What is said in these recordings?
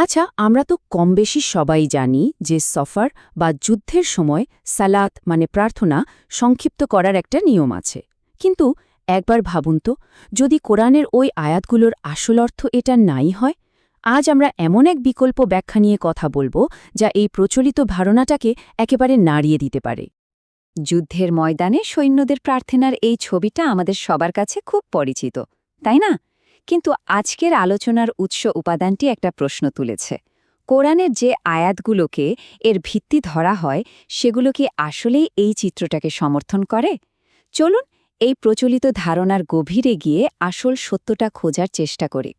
আচ্ছা আমরা তো কম বেশি সবাই জানি যে সফর বা যুদ্ধের সময় সালাত মানে প্রার্থনা সংক্ষিপ্ত করার একটা নিয়ম আছে। কিন্তু একবার ভাবুন তো, যদি কোরআনের ওই আয়াতগুলোর আসল অর্থ এটা নাই হয়, আজ আমরা এমন এক বিকল্প ব্যাখ্যা নিয়ে কথা বলব যা এই প্রচলিত ধারণাটাকে একেবারে নাড়িয়ে দিতে পারে। যুদ্ধের ময়দানে সৈন্যদের প্রার্থনার এই ছবিটা আমাদের সবার কাছে খুব পরিচিত, তাই না? কিন্তু আজকের আলোচনার উৎস উপাদানটি একটা প্রশ্ন তুলেছে। কোরআনের যে আয়াতগুলোকে এর ভিত্তি ধরা হয়, সেগুলো কি আসলেই এই চিত্রটাকে সমর্থন করে? চলুন এই প্রচলিত ধারণার গভীরে গিয়ে আসল সত্যটা খোঁজার চেষ্টা করি।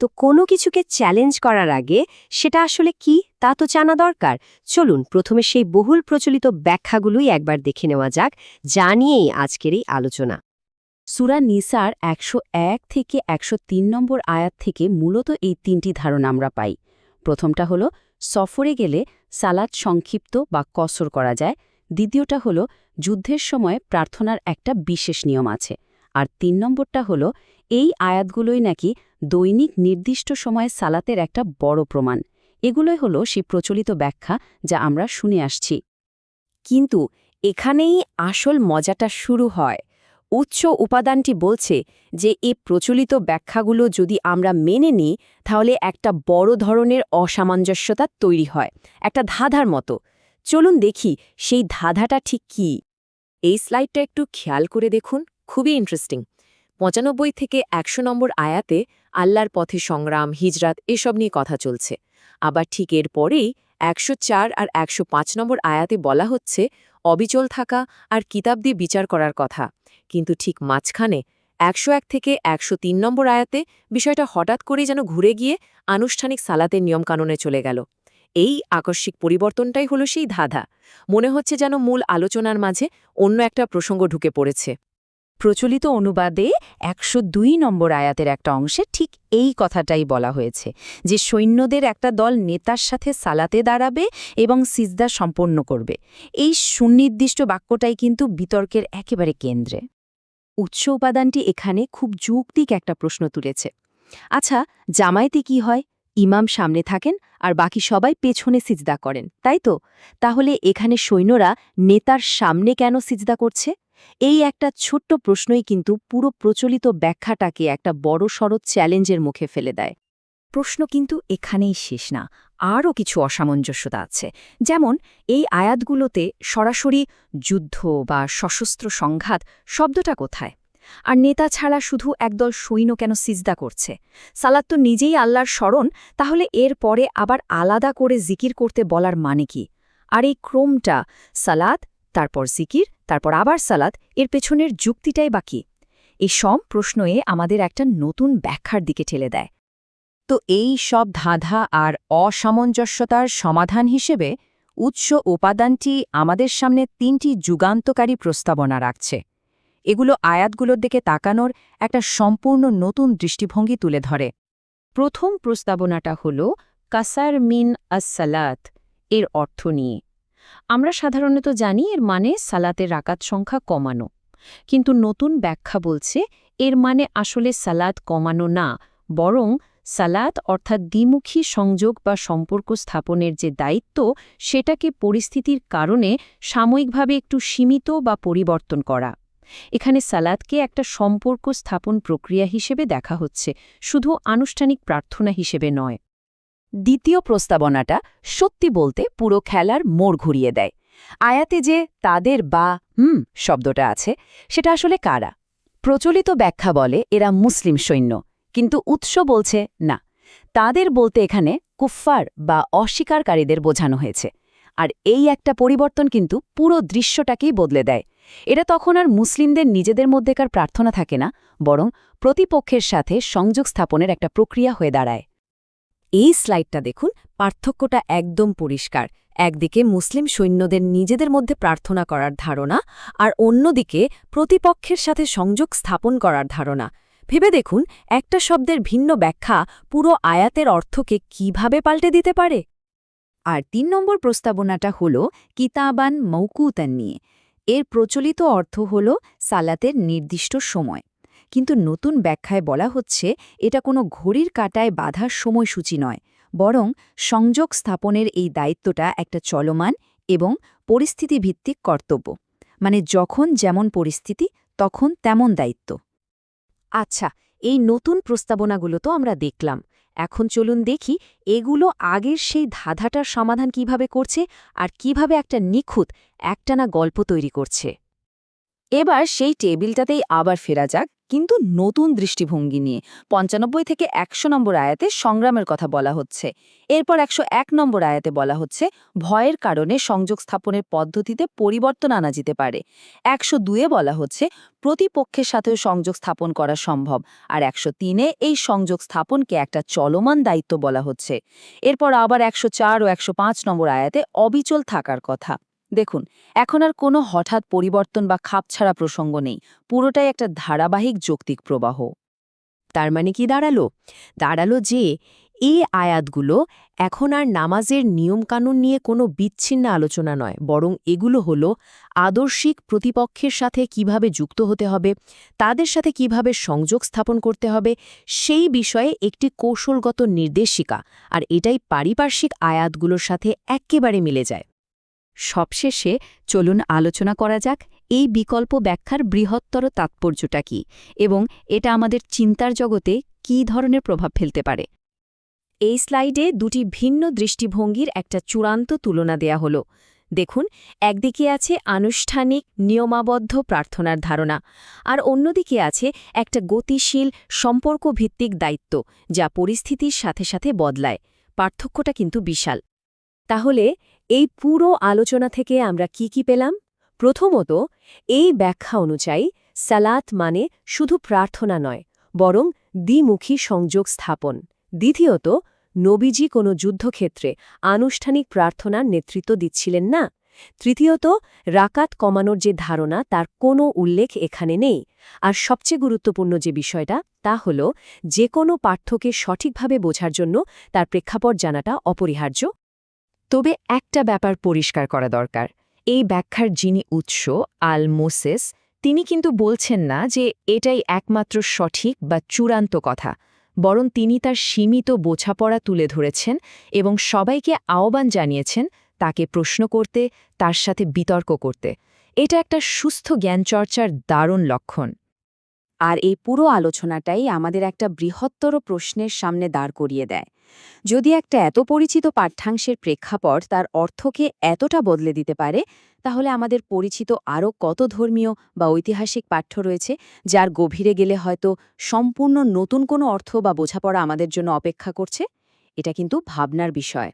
তো কোনো কিছুকে চ্যালেঞ্জ করার আগে সেটা আসলে কি? তা তো জানা দরকার। চলুন প্রথমে সেই বহুল প্রচলিত ব্যাখ্যাগুলোই একবার দেখে নেওয়া যাক, যা নিয়েই আজকের এই আলোচনা। সুরা নিসার একশো এক থেকে একশো তিন নম্বর আয়াত থেকে মূলত এই তিনটি ধারণা আমরা পাই। প্রথমটা হলো, সফরে গেলে সালাদ সংক্ষিপ্ত বা কসর করা যায়। দ্বিতীয়টা হলো, যুদ্ধের সময় প্রার্থনার একটা বিশেষ নিয়ম আছে। আর তিন নম্বরটা হলো, এই আয়াতগুলোই নাকি দৈনিক নির্দিষ্ট সময়ে সালাতের একটা বড় প্রমাণ। এগুলোই হল সেই প্রচলিত ব্যাখ্যা যা আমরা শুনে আসছি। কিন্তু এখানেই আসল মজাটা শুরু হয়। উচ্চ উপাদানটি বলছে যে এই প্রচলিত ব্যাখ্যাগুলো যদি আমরা মেনে নিই, তাহলে একটা বড় ধরনের অসামঞ্জস্যতা তৈরি হয়, একটা ধাঁধার মতো। চলুন দেখি সেই ধাঁধাটা ঠিক কি। এই স্লাইডটা একটু খেয়াল করে দেখুন, খুবই ইন্টারেস্টিং। পঁচানব্বই থেকে একশো নম্বর আয়াতে আল্লাহর পথে সংগ্রাম, হিজরাত এসব নিয়ে কথা চলছে। আবার ঠিক এর পরেই একশো চার আর একশো পাঁচ নম্বর আয়াতে বলা হচ্ছে অবিচল থাকা আর কিতাব দিয়ে বিচার করার কথা। কিন্তু ঠিক মাঝখানে একশো এক থেকে একশো তিন নম্বর আয়াতে বিষয়টা হঠাৎ করেই যেন ঘুরে গিয়ে আনুষ্ঠানিক সালাতের নিয়মকানুনে চলে গেল। এই আকস্মিক পরিবর্তনটাই হলো সেই ধাঁধা। মনে হচ্ছে যেন মূল আলোচনার মাঝে অন্য একটা প্রসঙ্গ ঢুকে পড়েছে। প্রচলিত অনুবাদে একশো দুই নম্বর আয়াতের একটা অংশে ঠিক এই কথাটাই বলা হয়েছে যে সৈন্যদের একটা দল নেতার সাথে সালাতে দাঁড়াবে এবং সিজদা সম্পন্ন করবে। এই সুনির্দিষ্ট বাক্যটাই কিন্তু বিতর্কের একেবারে কেন্দ্রে। উৎস উপাদানটি এখানে খুব যৌক্তিক একটা প্রশ্ন তুলেছে। আচ্ছা জামায়াতে কি হয়? ইমাম সামনে থাকেন আর বাকি সবাই পেছনে সিজদা করেন, তাই তো? তাহলে এখানে সৈন্যরা নেতার সামনে কেন সিজদা করছে? এই একটা ছোট্ট প্রশ্নই কিন্তু পুরো প্রচলিত ব্যাখ্যাটাকে একটা বড় সড় চ্যালেঞ্জের মুখে ফেলে দেয়। প্রশ্ন কিন্তু এখানেই শেষ না, আরও কিছু অসামঞ্জস্যতা আছে। যেমন, এই আয়াতগুলোতে সরাসরি যুদ্ধ বা সশস্ত্র সংঘাত শব্দটা কোথায়? আর নেতা ছাড়া শুধু একদল সৈন্য কেন সিজদা করছে? সালাদ তো নিজেই আল্লাহর স্মরণ, তাহলে এর পরে আবার আলাদা করে জিকির করতে বলার মানে কি? আর এই ক্রমটা, সালাদ তারপর জিকির, তারপর আবার সালাদ এর পেছনের যুক্তিটাই বাকি এই সব প্রশ্নয়ে আমাদের একটা নতুন ব্যাখ্যার দিকে ঠেলে দেয়। তো এই সব ধাঁধা আর অসামঞ্জস্যতার সমাধান হিসেবে উৎস উপাদানটি আমাদের সামনে তিনটি যুগান্তকারী প্রস্তাবনা রাখছে। এগুলো আয়াতগুলোর দিকে তাকানোর একটা সম্পূর্ণ নতুন দৃষ্টিভঙ্গি তুলে ধরে। প্রথম প্রস্তাবনাটা হল, কাসার মিন আসসালাত, এর অর্থ নিয়ে। আমরা সাধারণত জানি এর মানে সালাতের রাকাত সংখ্যা কমানো। কিন্তু নতুন ব্যাখ্যা বলছে এর মানে আসলে সালাদ কমানো না, বরং সালাত অর্থাৎ দ্বিমুখী সংযোগ বা সম্পর্ক স্থাপনের যে দায়িত্ব, সেটাকে পরিস্থিতির কারণে সাময়িকভাবে একটু সীমিত বা পরিবর্তন করা। এখানে সালাদকে একটা সম্পর্ক স্থাপন প্রক্রিয়া হিসেবে দেখা হচ্ছে, শুধু আনুষ্ঠানিক প্রার্থনা হিসেবে নয়। দ্বিতীয় প্রস্তাবনাটা সত্যি বলতে পুরো খেলার মোড় ঘুরিয়ে দেয়। আয়াতে যে তাদের বা হুম শব্দটা আছে, সেটা আসলে কারা? প্রচলিত ব্যাখ্যা বলে এরা মুসলিম সৈন্য, কিন্তু উৎস বলছে না। তাদের বলতে এখানে কুফফার বা অস্বীকারকারীদের বোঝানো হয়েছে। আর এই একটা পরিবর্তন কিন্তু পুরো দৃশ্যটাকেই বদলে দেয়। এটা তখন আর মুসলিমদের নিজেদের মধ্যেকার প্রার্থনা থাকে না, বরং প্রতিপক্ষের সাথে সংযোগ স্থাপনের একটা প্রক্রিয়া হয়ে দাঁড়ায়। এই স্লাইডটা দেখুন, পার্থক্যটা একদম পরিষ্কার। একদিকে মুসলিম সৈন্যদের নিজেদের মধ্যে প্রার্থনা করার ধারণা আর অন্যদিকে প্রতিপক্ষের সাথে সংযোগ স্থাপন করার ধারণা। ভেবে দেখুন, একটা শব্দের ভিন্ন ব্যাখ্যা পুরো আয়াতের অর্থকে কীভাবে পাল্টে দিতে পারে? আর তিন নম্বর প্রস্তাবনাটা হল, কিতাবান মৌকুতান নিয়ে। এর প্রচলিত অর্থ হল সালাতের নির্দিষ্ট সময়। কিন্তু নতুন ব্যাখ্যায় বলা হচ্ছে, এটা কোনো ঘড়ির কাটায় বাধার সময়সূচি নয়, বরং সংযোগ স্থাপনের এই দায়িত্বটা একটা চলমান এবং পরিস্থিতিভিত্তিক কর্তব্য। মানে যখন যেমন পরিস্থিতি, তখন তেমন দায়িত্ব। আচ্ছা এই নতুন প্রস্তাবনাগুলো তো আমরা দেখলাম। এখন চলুন দেখি, এগুলো আগের সেই ধাঁধাটার সমাধান কীভাবে করছে আর কীভাবে একটা নিখুঁত, একটানা গল্প তৈরি করছে। এবার সেই টেবিলটাতেই আবার ফেরা যাক, কিন্তু নতুন দৃষ্টিভঙ্গি নিয়ে। পঞ্চানব্বই থেকে একশো নম্বর আয়াতে সংগ্রামের কথা বলা হচ্ছে। এরপর একশো এক নম্বর আয়াতে বলা হচ্ছে, ভয়ের কারণে সংযোগ স্থাপনের পদ্ধতিতে পরিবর্তন আনা যেতে পারে। একশো দুয়ে বলা হচ্ছে, প্রতিপক্ষের সাথেও সংযোগ স্থাপন করা সম্ভব, আর একশো তিনে এই সংযোগ স্থাপনকে একটা চলমান দায়িত্ব বলা হচ্ছে। এরপর আবার একশো চার ও একশো পাঁচ নম্বর আয়াতে অবিচল থাকার কথা। দেখুন, এখন আর কোনো হঠাৎ পরিবর্তন বা খাপছাড়া প্রসঙ্গ নেই, পুরোটাই একটা ধারাবাহিক যৌক্তিক প্রবাহ। তার মানে কি দাঁড়াল? দাঁড়াল যে, এই আয়াতগুলো এখন আর নামাজের নিয়মকানুন নিয়ে কোনো বিচ্ছিন্ন আলোচনা নয়, বরং এগুলো হলো আদর্শিক প্রতিপক্ষের সাথে কীভাবে যুক্ত হতে হবে, তাদের সাথে কীভাবে সংযোগ স্থাপন করতে হবে, সেই বিষয়ে একটি কৌশলগত নির্দেশিকা, আর এটাই পারিপার্শ্বিক আয়াতগুলোর সাথে একেবারে মিলে যায়। সবশেষে চলুন আলোচনা করা যাক এই বিকল্প ব্যাখ্যার বৃহত্তর তাৎপর্যটা কি এবং এটা আমাদের চিন্তার জগতে কী ধরনের প্রভাব ফেলতে পারে। এই স্লাইডে দুটি ভিন্ন দৃষ্টিভঙ্গির একটা চূড়ান্ত তুলনা দেয়া হল। দেখুন, একদিকে আছে আনুষ্ঠানিক, নিয়মাবদ্ধ প্রার্থনার ধারণা আর অন্যদিকে আছে একটা গতিশীল, সম্পর্কভিত্তিক দায়িত্ব যা পরিস্থিতির সাথে সাথে বদলায়। পার্থক্যটা কিন্তু বিশাল। তাহলে এই পুরো আলোচনা থেকে আমরা কি কি পেলাম? প্রথমত, এই ব্যাখ্যা অনুযায়ী, সালাত মানে শুধু প্রার্থনা নয়, বরং দ্বিমুখী সংযোগ স্থাপন। দ্বিতীয়ত, নবীজি কোনো যুদ্ধক্ষেত্রে আনুষ্ঠানিক প্রার্থনার নেতৃত্ব দিচ্ছিলেন না। তৃতীয়ত, রাকাত কমানোর যে ধারণা, তার কোনো উল্লেখ এখানে নেই। আর সবচেয়ে গুরুত্বপূর্ণ যে বিষয়টা, তা হল, যে কোনো পাঠ্যকে সঠিকভাবে বোঝার জন্য তার প্রেক্ষাপট জানাটা অপরিহার্য। তবে একটা ব্যাপার পরিষ্কার করা দরকার। এই ব্যাখ্যার যিনি উৎস, আল মোসেস, তিনি কিন্তু বলছেন না যে এটাই একমাত্র সঠিক বা চূড়ান্ত কথা, বরং তিনি তার সীমিত বোঝাপড়া তুলে ধরেছেন এবং সবাইকে আহ্বান জানিয়েছেন তাকে প্রশ্ন করতে, তার সাথে বিতর্ক করতে। এটা একটা সুস্থ জ্ঞানচর্চার দারুণ লক্ষণ। আর এই পুরো আলোচনাটাই আমাদের একটা বৃহত্তর প্রশ্নের সামনে দাঁড় করিয়ে দেয়। যদি একটা এত পরিচিত পাঠ্যাংশের প্রেক্ষাপট তার অর্থকে এতটা বদলে দিতে পারে, তাহলে আমাদের পরিচিত আরও কত ধর্মীয় বা ঐতিহাসিক পাঠ্য রয়েছে, যার গভীরে গেলে হয়তো সম্পূর্ণ নতুন কোনো অর্থ বা বোঝাপড়া আমাদের জন্য অপেক্ষা করছে? এটা কিন্তু ভাবনার বিষয়।